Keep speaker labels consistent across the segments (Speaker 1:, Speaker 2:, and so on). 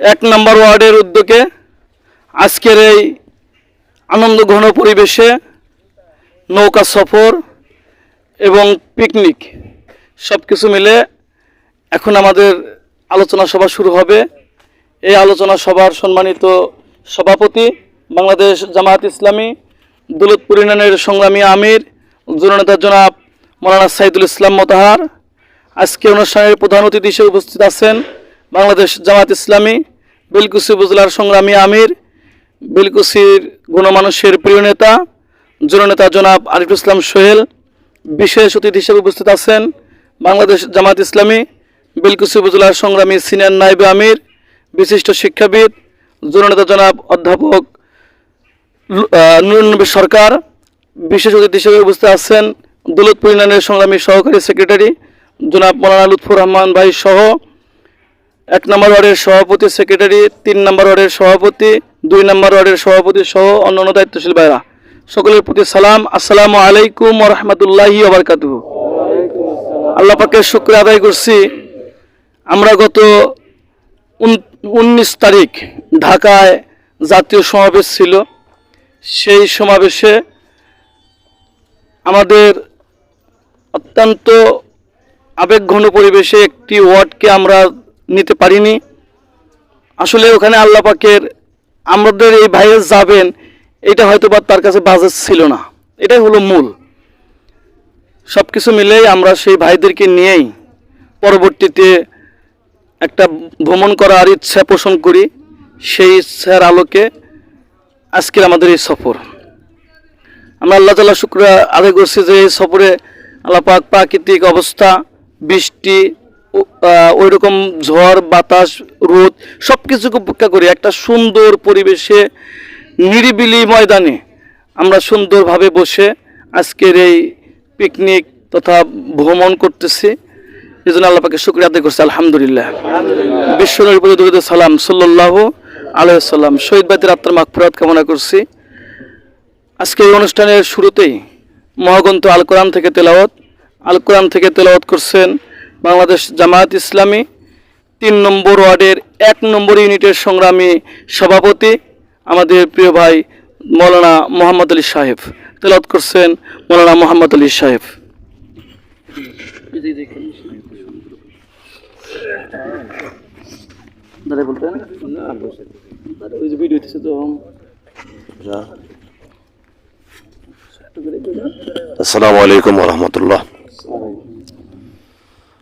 Speaker 1: এক নম্বর ওয়ার্ডের উদ্যোগে আজকের এই আনন্দ ঘন পরিবেশে নৌকা সফর এবং পিকনিক সব কিছু মিলে এখন আমাদের আলোচনা সভা শুরু হবে। এই আলোচনা সভার সম্মানিত সভাপতি বাংলাদেশ জামায়াত ইসলামী, দৌলতপুর ইউনিয়নের সংগ্রামী আমির জননেতা জনাব মৌলানা সাইদুল ইসলাম মোতাহার। আজকে অনুষ্ঠানের প্রধান অতিথি হিসেবে উপস্থিত আছেন বাংলাদেশ জামাত ইসলামী বেলকুসি উপজেলার সংগ্রামী আমির বেলকুসির গণমানুষের প্রিয় নেতা জননেতা জনাব আরিফুল ইসলাম সোহেল, বিশেষ অতিথি হিসেবে উপস্থিত আছেন বাংলাদেশ জামাত ইসলামী বেলকুসি উপজেলার সংগ্রামী সিনিয়র নাইবে আমির, বিশিষ্ট শিক্ষাবিদ জননেতা জনাব অধ্যাপক নুরনবী সরকার, বিশেষ অতিথি হিসেবে উপস্থিত আছেন দৌলতপুর ইউনিয়নের সংগ্রামী সহকারী সেক্রেটারি জনাব মৌলানা লুৎফুর রহমান ভাই সহ এক নম্বর ওয়ার্ডের সভাপতি, সেক্রেটারি, তিন নম্বর ওয়ার্ডের সভাপতি, দুই নম্বর ওয়ার্ডের সভাপতি সহ অন্যান্য দায়িত্বশীল ভাইরা। সকলের প্রতি সালাম। আসসালামু আলাইকুম রহমতুল্লাহি ওবরকাতুহ আল্লাহ শুক্র আদায় করছি। আমরা গত উনিশ তারিখ ঢাকায় জাতীয় সমাবেশ ছিল। সেই সমাবেশে আমাদের অত্যন্ত আবেগঘন পরিবেশে একটি ওয়ার্ডকে আমরা নিতে পারিনি। আসলে ওখানে আল্লাহ পাকের আমাদের এই ভাইয়ের যাবেন, এটা হয়তো বা তার কাছে বাজেট ছিল না। এটাই হলো মূল। সব কিছু মিলেই আমরা সেই ভাইদেরকে নিয়েই পরবর্তীতে একটা ভ্রমণ করার ইচ্ছা পোষণ করি, সেই ইচ্ছার আলোকে আজকের আমাদের এই সফর। আমরা আল্লাহ তালা শুক্র আদায় করছি যে এই সফরে আল্লাপাক প্রাকৃতিক অবস্থা, বৃষ্টি ওই রকম ঝড়, বাতাস, রোদ সব কিছুকে উপেক্ষা করে। একটা সুন্দর পরিবেশে, নিরিবিলি ময়দানে আমরা সুন্দরভাবে বসে আজকের এই পিকনিক তথা ভ্রমণ করতেছি। এই জন্য আল্লাহ পাকে শুক্রিয়া আদায় করছি, আলহামদুলিল্লাহ। বিশ্বনবী প্রতি সালাম সাল্লাহ আলহাম শহীদ বাতির আত্মার মাগফিরাত কামনা করছি। আজকে এই অনুষ্ঠানের শুরুতেই মহাগ্রন্থ আল কোরআন থেকে তেলাওয়াত। আল কোরআন থেকে তেলাওয়াত করছেন বাংলাদেশ জামায়াত ইসলামী তিন নম্বর ওয়ার্ডের এক নম্বর ইউনিটের সংগ্রামী সভাপতি আমাদের প্রিয় ভাই মৌলানা মোহাম্মদ আলী সাহেব। তেলত করছেন মৌলানা মোহাম্মদ আলী সাহেব।
Speaker 2: আসসালামু আলাইকুম রহমতুল্লাহ।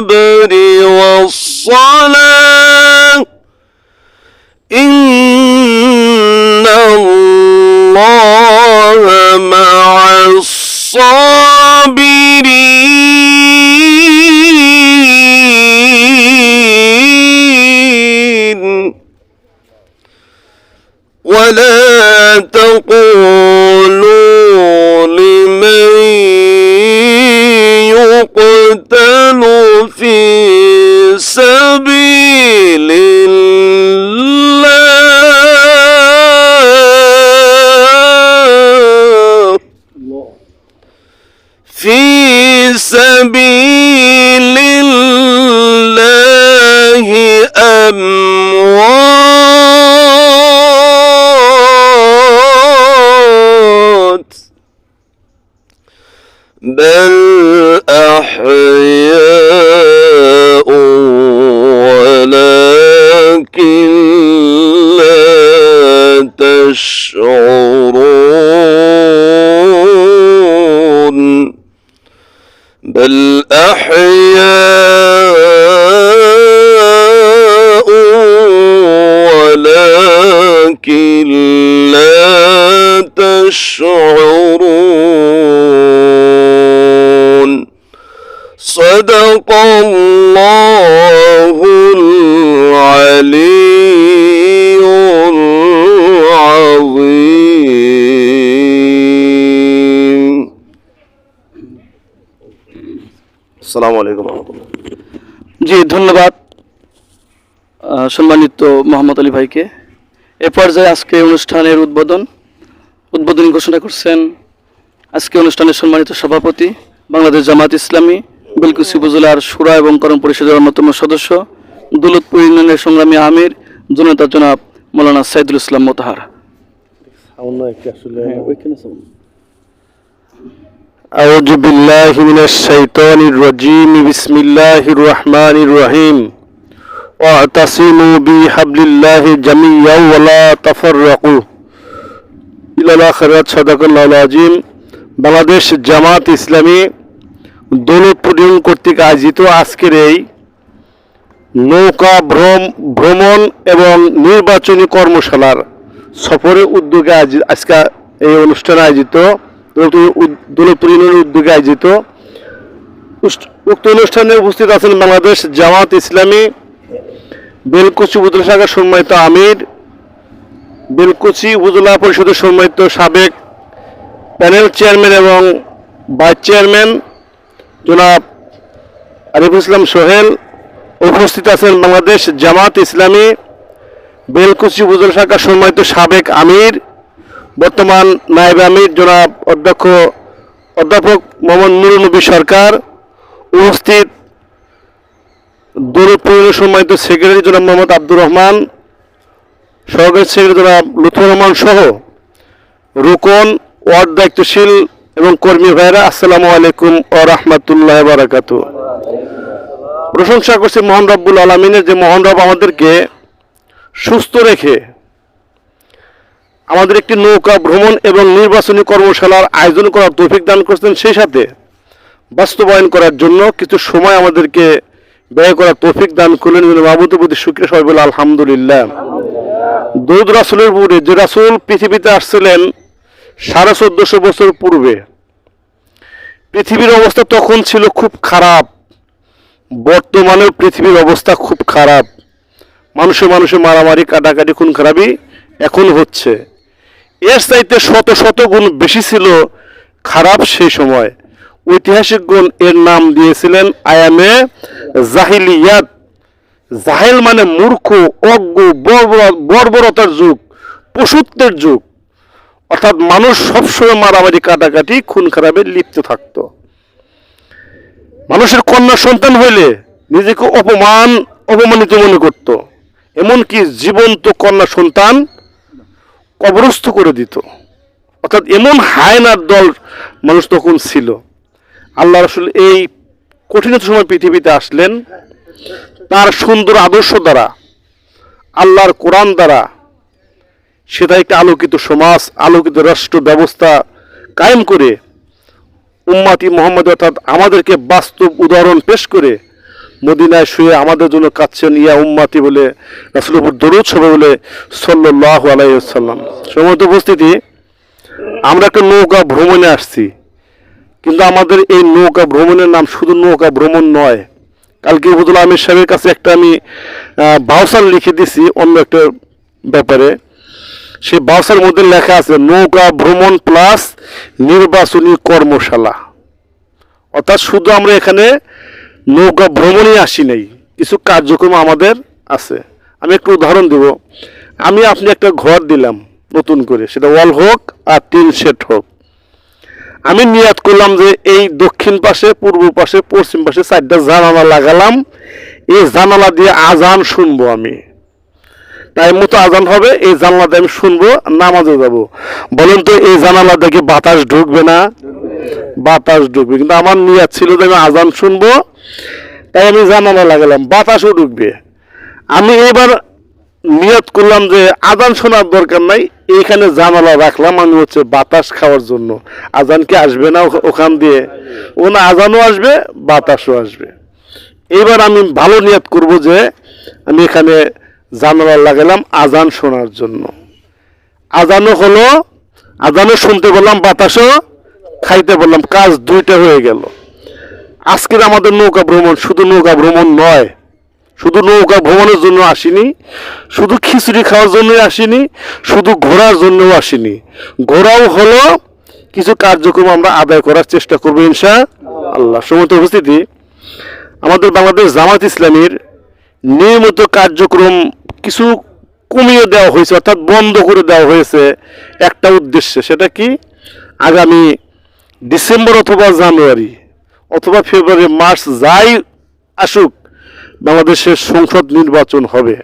Speaker 2: بالصبر والصلاة. إن الله مع الصابرين. ولا تقولوا لمن يقتل في سبيل الله. في سبيل الله أموات. بل ولكن لا تشعرون صدق الله العلي العظيم السلام عليكم ورحمة الله
Speaker 1: জি ধন্যবাদ সম্মানিত মোহাম্মদ আলী ভাইকে এ পর্যায়ে আজকে অনুষ্ঠানের উদ্বোধন উদ্বোধনী ঘোষণা করছেন আজকে অনুষ্ঠানের সম্মানিত সভাপতি বাংলাদেশ জামাত ইসলামী বিলকুসি উপজেলার সুরা এবং করম পরিষদের অন্যতম সদস্য দৌলতপুর ইউনিয়নের সংগ্রামী আমির জনতা জনাব মৌলানা সাইদুল ইসলাম মোতাহার
Speaker 3: أعوذ بالله من الشيطان الرجيم بسم الله الرحمن الرحيم واعتصموا بحبل الله جميعا ولا تفرقوا إلى الآخرات صدق الله العظيم বাংলাদেশ জামাত ইসলামী দৌলতপুর ইউনিয়ন কর্তৃক আয়োজিত আজকের এই নৌকা ভ্রম ভ্রমণ এবং নির্বাচনী কর্মশালার সফরের উদ্যোগে আয়োজি- আজকে এই অনুষ্ঠান আয়োজিত দৌলতপুর উদ- দৌলতপুর ইউনিয়নের উদ্যোগে আয়োজিত উষ্ট- উক্ত অনুষ্ঠানে উপস্থিত আছেন বাংলাদেশ জামাত ইসলামী বেলকুচি উপজেলা শাখার সম্মানিত আমির, বেলকুচি উপজেলা পরিষদের সম্মানিত সাবেক প্যানেল চেয়ারম্যান এবং ভাইস চেয়ারম্যান জনাব আরিফুল ইসলাম সোহেল উপস্থিত আছেন বাংলাদেশ জামাত ইসলামী, বেলকুচি উপজেলা শাখার সম্মানিত সাবেক আমির, বর্তমান নায়েব আমির জনাব অধ্যক্ষ অধ্যাপক মোহাম্মদ নুরুল নবী সরকার, উপস্থিত দৌলতপুর সম্মানিত সেক্রেটারি জনাব মোহাম্মদ আব্দুর রহমান, সহকারী সেক্রেটারি জনাব লুৎফর রহমান সহ রুকন, ওয়ার্ড দায়িত্বশীল এবং কর্মী ভাইরা আসসালামু আলাইকুম ও রহমতুল্লাহ বারাকাতু প্রশংসা করছি মোহন রব্বুল আলমিনের যে মোহন রব আমাদেরকে সুস্থ রেখে আমাদের একটি নৌকা ভ্রমণ এবং নির্বাচনী কর্মশালার আয়োজন করার তৌফিক দান করছেন, সেই সাথে বাস্তবায়ন করার জন্য কিছু সময় আমাদেরকে ব্যয় করার তৌফিক দান করলেন মাহবুদের প্রতি শুক্রিয়া সবাই বলে আলহামদুলিল্লাহ। দৌদ রাসুলের পূর্বে যে রাসুল পৃথিবীতে আসছিলেন সাড়ে চোদ্দশো বছর পূর্বে, পৃথিবীর অবস্থা তখন ছিল খুব খারাপ। বর্তমানেও পৃথিবীর অবস্থা খুব খারাপ। মানুষে মানুষে মারামারি, কাটাকাটি, খুন খারাপই এখন হচ্ছে। এর চাইতে শত শত গুণ বেশি ছিল খারাপ সেই সময়। ঐতিহাসিকগণ এর নাম দিয়েছিলেন আয়ামে জাহিলিয়াত। জাহেল মানে মূর্খ, অজ্ঞ বর্বরতার যুগ, পশুত্বের যুগ। অর্থাৎ মানুষ সবসময় মারামারি, কাটাকাটি, খুন খারাপে লিপ্ত থাকতো। মানুষের কন্যা সন্তান হইলে নিজেকে অপমান, অপমানিত মনে করত। এমনকি জীবন্ত কন্যা সন্তান কবরস্থ করে দিত। অর্থাৎ এমন হায়নার দল মানুষ তখন ছিল। আল্লাহ রসুল এই কঠিনত সময় পৃথিবীতে আসলেন, তার সুন্দর আদর্শ দ্বারা, আল্লাহর কোরআন দ্বারা সেটা একটা আলোকিত সমাজ, আলোকিত রাষ্ট্র ব্যবস্থা কায়েম করে, উম্মাতি মোহাম্মদ অর্থাৎ আমাদেরকে বাস্তব উদাহরণ পেশ করে, মদিনায় শুয়ে আমাদের জন্য কাঁদছেন, ইয়া উম্মাতি বলে রাসুল উপর দরুদ সবে বলে সাল্লাহ আলাইসাল্লাম সমস্ত উপস্থিতি, আমরা একটা নৌকা ভ্রমণে আসছি। কিন্তু আমাদের এই নৌকা ভ্রমণের নাম শুধু নৌকা ভ্রমণ নয়। কালকে উপদুল আমির সাহেবের কাছে একটা আমি বাউসার লিখে দিছি অন্য একটা ব্যাপারে। সেই বাউসার মধ্যে লেখা আছে, নৌকা ভ্রমণ প্লাস নির্বাচনী কর্মশালা। অর্থাৎ শুধু আমরা এখানে নৌকা ভ্রমণই আসি নাই, কিছু কার্যক্রম আমাদের আছে। আমি একটু উদাহরণ দেব। আমি আপনি একটা ঘর দিলাম নতুন করে, সেটা ওয়াল হোক আর টিন শেড হোক। আমি নিয়াত করলাম যে এই দক্ষিণ পাশে, পূর্ব পাশে, পশ্চিম পাশে চারটা জানালা লাগালাম। এই জানালা দিয়ে আজান শুনব আমি। টাইম মতো আজান হবে, এই জানালাতে আমি শুনব, নামাজে যাব। বলেন তো, এই জানালা দেখে বাতাস ঢুকবে না? বাতাস ঢুকবে। কিন্তু আমার নিয়াত ছিল যে আমি আজান শুনব, তাই আমি জানালা লাগালাম, বাতাসও ঢুকবে। আমি এবার নিয়ত করলাম যে আজান শোনার দরকার নাই, এইখানে জানালা রাখলাম আমি হচ্ছে বাতাস খাওয়ার জন্য। আজান কি আসবে না ওখান দিয়ে? ও না, আজানও আসবে, বাতাসও আসবে। এইবার আমি ভালো নিয়ত করব যে আমি এখানে জানালা লাগালাম আজান শোনার জন্য। আজানও হলো, আজানও শুনতে বললাম বাতাসও খাইতে বললাম কাজ দুইটা হয়ে গেল। আজকের আমাদের নৌকা ভ্রমণ শুধু নৌকা ভ্রমণ নয় শুধু নৌকা ভ্রমণের জন্য আসিনি, শুধু খিচুড়ি খাওয়ার জন্যই আসিনি, শুধু ঘোরার জন্যও আসিনি। ঘোরাও হলো কিছু কার্যক্রম আমরা আদায় করার চেষ্টা করব ইনশা আল্লাহ। সমস্ত উপস্থিতি, আমাদের বাংলাদেশ জামাত ইসলামীর নিয়মিত কার্যক্রম কিছু কমিয়ে দেওয়া হয়েছে, অর্থাৎ বন্ধ করে দেওয়া হয়েছে একটা উদ্দেশ্যে, সেটা কি? আগামী ডিসেম্বর অথবা জানুয়ারি অথবা ফেব্রুয়ারি, মার্চ যাই আসুক বাংলাদেশের সংসদ নির্বাচন হবে।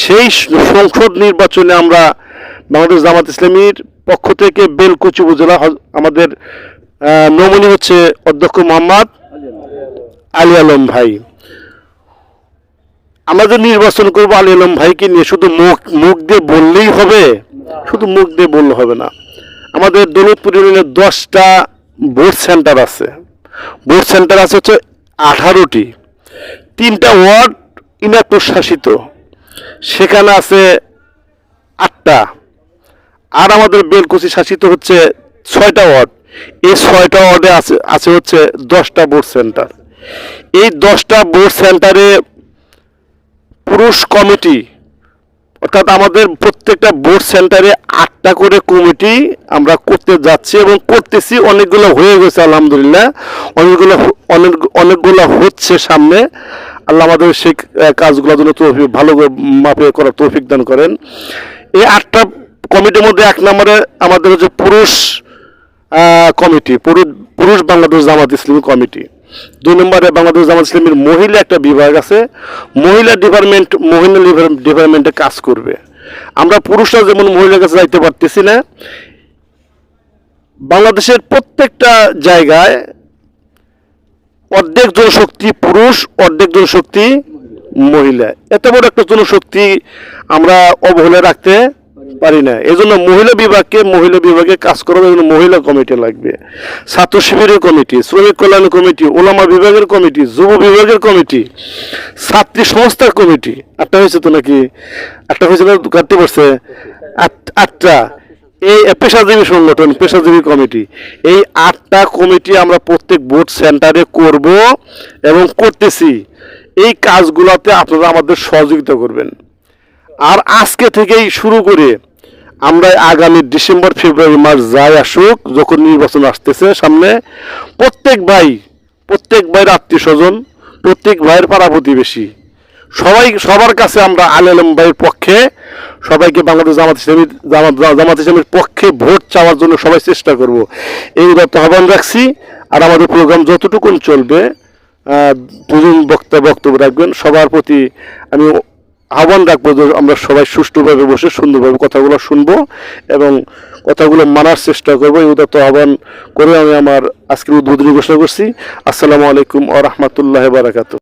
Speaker 3: সেই সংসদ নির্বাচনে আমরা বাংলাদেশ জামাত ইসলামীর পক্ষ থেকে বেলকুচি উপজেলা আমাদের নমনী হচ্ছে অধ্যক্ষ মোহাম্মদ আলী আলম ভাই। আমরা যে নির্বাচন করব আলী আলম ভাইকে নিয়ে শুধু মুখ মুখ দিয়ে বললেই হবে, শুধু মুখ দিয়ে বললে হবে না। আমাদের দৌলতপুর ইউনিয়নের দশটা ভোট সেন্টার আছে। ভোট সেন্টার আছে হচ্ছে আঠারোটি। তিনটা ওয়ার্ড ইনাপুর শাসিত। সেখানে আছে আটটা। আর আমাদের বেলকুচি শাসিত হচ্ছে ছয়টা ওয়ার্ড। এই ছয়টা ওয়ার্ডে আছে আছে হচ্ছে দশটা বোর্ড সেন্টার। এই দশটা বোর্ড সেন্টারে পুরুষ কমিটি অর্থাৎ আমাদের প্রত্যেকটা বোর্ড সেন্টারে আটটা করে কমিটি আমরা করতে যাচ্ছি এবং করতেছি, অনেকগুলো হয়ে গেছে, আলহামদুলিল্লাহ। অনেকগুলো অনেক, অনেকগুলো হচ্ছে সামনে। আল্লাহ আমাদের সেই কাজগুলোর জন্য তৌফিক, ভালো মাপে করার তৌফিক দান করেন। এই আটটা কমিটির মধ্যে এক নম্বরে আমাদের হচ্ছে পুরুষ কমিটি পুরুষ পুরুষ বাংলাদেশ জামাত ইসলামী কমিটি দুই নম্বরে বাংলাদেশ জামাত ইসলামীর মহিলা একটা বিভাগ আছে। মহিলা ডিপার্টমেন্ট মহিলা ডিপার্টমেন্টে কাজ করবে। আমরা পুরুষরা যেমন মহিলার কাছে যাইতে পারতেছি না, বাংলাদেশের প্রত্যেকটা জায়গায় অর্ধেক জনশক্তি পুরুষ, অর্ধেক জনশক্তি মহিলা। এত বড় একটা জনশক্তি আমরা অবহেলা রাখতে পারি না। এজন্য মহিলা বিভাগকে, মহিলা বিভাগে কাজ করার জন্য মহিলা কমিটি লাগবে। ছাত্র শিবিরের কমিটি, শ্রমিক কল্যাণ কমিটি, ওলামা বিভাগের কমিটি, যুব বিভাগের কমিটি, ছাত্রী সংস্থার কমিটি। আটটা হয়েছে তো নাকি? আটটা হয়েছে না? কাটতে পারছে আটটা। এই পেশাজীবী সংগঠন, পেশাজীবী কমিটি। এই আটটা কমিটি আমরা প্রত্যেক বোর্ড সেন্টারে করব এবং করতেছি। এই কাজগুলোতে আপনারা আমাদের সহযোগিতা করবেন। আর আজকে থেকেই শুরু করে আমরা আগামী ডিসেম্বর, ফেব্রুয়ারি মাস যাই আসুক, যখন নির্বাচন আসতেছে সামনে, প্রত্যেক ভাই, প্রত্যেক ভাইয়ের আত্মীয় স্বজন, প্রত্যেক ভাইয়ের পাড়া প্রতিবেশী, সবাই, সবার কাছে আমরা আল আলম ভাইয়ের পক্ষে, সবাইকে বাংলাদেশ জামাত ইসলামী জামাত জামাত ইসলামের পক্ষে ভোট চাওয়ার জন্য সবাই চেষ্টা করব। এই ব্যাপারে আহ্বান রাখছি, আর আমাদের প্রোগ্রাম যতটুকুন চলবে দুজন বক্তা বক্তব্য রাখবেন, সবার প্রতি আমি আহ্বান রাখব আমরা সবাই সুষ্ঠুভাবে বসে সুন্দরভাবে কথাগুলো শুনব এবং কথাগুলো মানার চেষ্টা করব। এই উদাত্ত আহ্বান করে আমি আমার আজকের উদ্বোধনী ঘোষণা করছি। আসসালামু আলাইকুম আ রহমতুল্লাহ বারাকাতু